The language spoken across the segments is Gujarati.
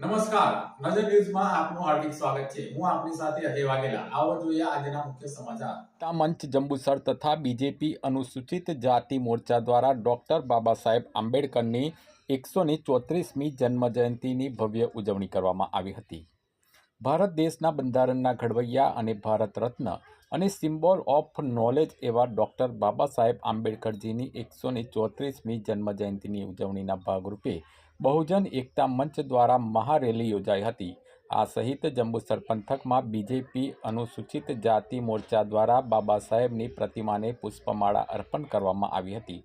નમસ્કાર. નજર ન્યૂઝમાં આપનું હાર્દિક સ્વાગત છે. હું આપની સાથે અજય વાઘેલા. આવો જોઈએ આજના મુખ્ય સમાચાર. તા મંચ જંબુસર તથા બીજેપી અનુસૂચિત જાતિ મોરચા દ્વારા ડોક્ટર બાબા સાહેબ આંબેડકરની એકસો ને ચોત્રીસમી જન્મજયંતિની ભવ્ય ઉજવણી કરવામાં આવી હતી. ભારત દેશના બંધારણના ઘડવૈયા અને ભારત રત્ન અને સિમ્બોલ ઓફ નોલેજ એવા ડૉક્ટર બાબા સાહેબ આંબેડકરજીની એકસો ને ચોત્રીસમી જન્મજયંતિની ઉજવણીના ભાગરૂપે બહુજન એકતા મંચ દ્વારા મહારેલી યોજાઈ હતી. આ સહિત જંબુસર પંથકમાં બીજેપી અનુસૂચિત જાતિ મોરચા દ્વારા બાબા સાહેબની પ્રતિમાને પુષ્પમાળા અર્પણ કરવામાં આવી હતી.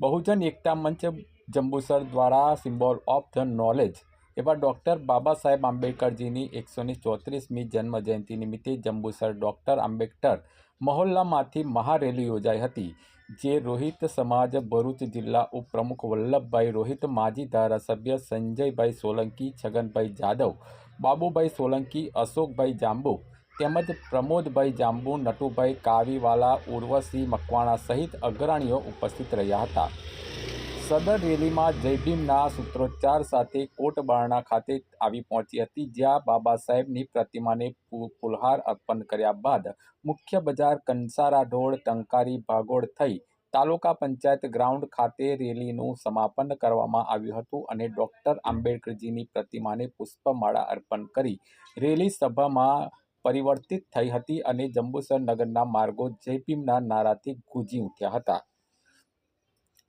બહુજન એકતા મંચ જંબુસર દ્વારા સિમ્બોલ ઓફ ધ નોલેજ એવા ડૉક્ટર બાબા સાહેબ આંબેડકરજીની એકસોની ચોત્રીસમી જન્મજયંતિ નિમિત્તે જંબુસર ડૉક્ટર આંબેડકર મહોલ્લામાંથી મહારેલી યોજાઈ હતી. જે રોહિત સમાજ ભરૂચ જિલ્લા ઉપપ્રમુખ વલ્લભભાઈ રોહિત, માજી ધારાસભ્ય સંજયભાઈ સોલંકી, છગનભાઈ જાદવ, બાબુભાઈ સોલંકી, અશોકભાઈ જાંબુ તેમજ પ્રમોદભાઈ જાંબુ, નટુભાઈ કાવીવાલા, ઉર્વશી મકવાણા સહિત અગ્રણીઓ ઉપસ્થિત રહ્યા હતા. સદર રેલીમાં જય ભીમના સૂત્રોચ્ચાર સાથે કોટબારણા ખાતે આવી પહોંચી હતી, જ્યાં બાબા સાહેબની પ્રતિમાને ફુલહાર અર્પણ કર્યા બાદ મુખ્ય બજાર કંસારા ઢોળ, ટંકારી, ભાગોળ થઈ તાલુકા પંચાયત ગ્રાઉન્ડ ખાતે રેલીનું સમાપન કરવામાં આવ્યું હતું અને ડૉક્ટર આંબેડકરજીની પ્રતિમાને પુષ્પમાળા અર્પણ કરી રેલી સભામાં પરિવર્તિત થઈ હતી અને જંબુસર નગરના માર્ગો જય ભીમના નારાથી ગુંજી ઉઠ્યા હતા.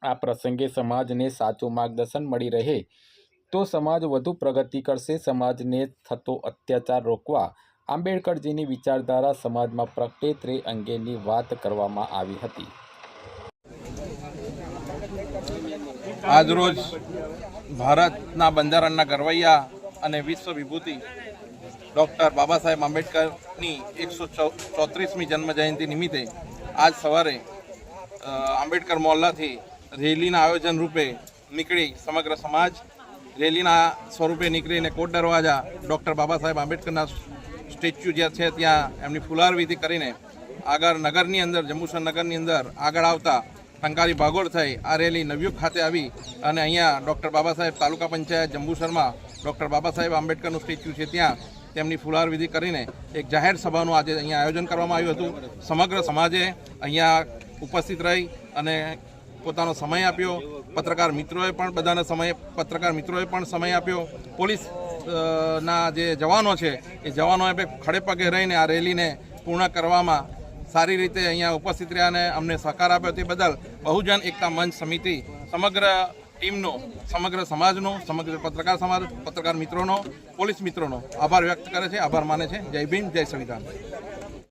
આ પ્રસંગે સમાજને સાચું માર્ગદર્શન મળી રહે તો સમાજ વધુ પ્રગતિ કરશે. સમાજને થતો અત્યાચાર રોકવા આંબેડકરજીની વિચારધારા સમાજમાં પ્રગટે તે અંગેની વાત કરવામાં આવી હતી. આજરોજ ભારતના બંધારણના ઘરવૈયા અને વિશ્વ વિભૂતિ ડૉક્ટર બાબા સાહેબ આંબેડકરની એકસો ચોત્રીસમી જન્મજયંતિ નિમિત્તે આજ સવારે આંબેડકર મોહલ્લાથી રેલીના આયોજન રૂપે નીકળી સમગ્ર સમાજ રેલીના સ્વરૂપે નીકળીને કોટ દરવાજા ડૉક્ટર બાબા સાહેબ આંબેડકરના સ્ટેચ્યુ જ્યાં છે ત્યાં એમની ફુલારવિધિ કરીને આગળ નગરની અંદર, જંબુસર નગરની અંદર આગળ આવતા ટંકારી ભાગોળ થઈ આ રેલી નવયુગ ખાતે આવી અને અહીંયા ડૉક્ટર બાબા સાહેબ તાલુકા પંચાયત જંબુસરમાં ડૉક્ટર બાબા સાહેબ આંબેડકરનું સ્ટેચ્યુ છે ત્યાં તેમની ફુલારવિધિ કરીને એક જાહેર સભાનું આજે અહીંયા આયોજન કરવામાં આવ્યું હતું. સમગ્ર સમાજે અહીંયા ઉપસ્થિત રહી અને પોતાનો સમય આપ્યો. પત્રકાર મિત્રોએ પણ બધાને સમય, પત્રકાર મિત્રોએ પણ સમય આપ્યો. પોલીસ ના જે જવાનો છે, એ જવાનોએ ખડે પગે રહીને આ રેલીને પૂર્ણ કરવામાં સારી રીતે અહીંયા ઉપસ્થિત રહ્યા અને અમને સહકાર આપ્યો તે બદલ બહુજન એકતા મંચ સમિતિ, સમગ્ર ટીમનો, સમગ્ર સમાજનો, સમગ્ર પત્રકાર સમાજ, પત્રકાર મિત્રોનો, પોલીસ મિત્રોનો આભાર વ્યક્ત કરે છે, આભાર માને છે. જય ભીમ, જય સંવિધાન.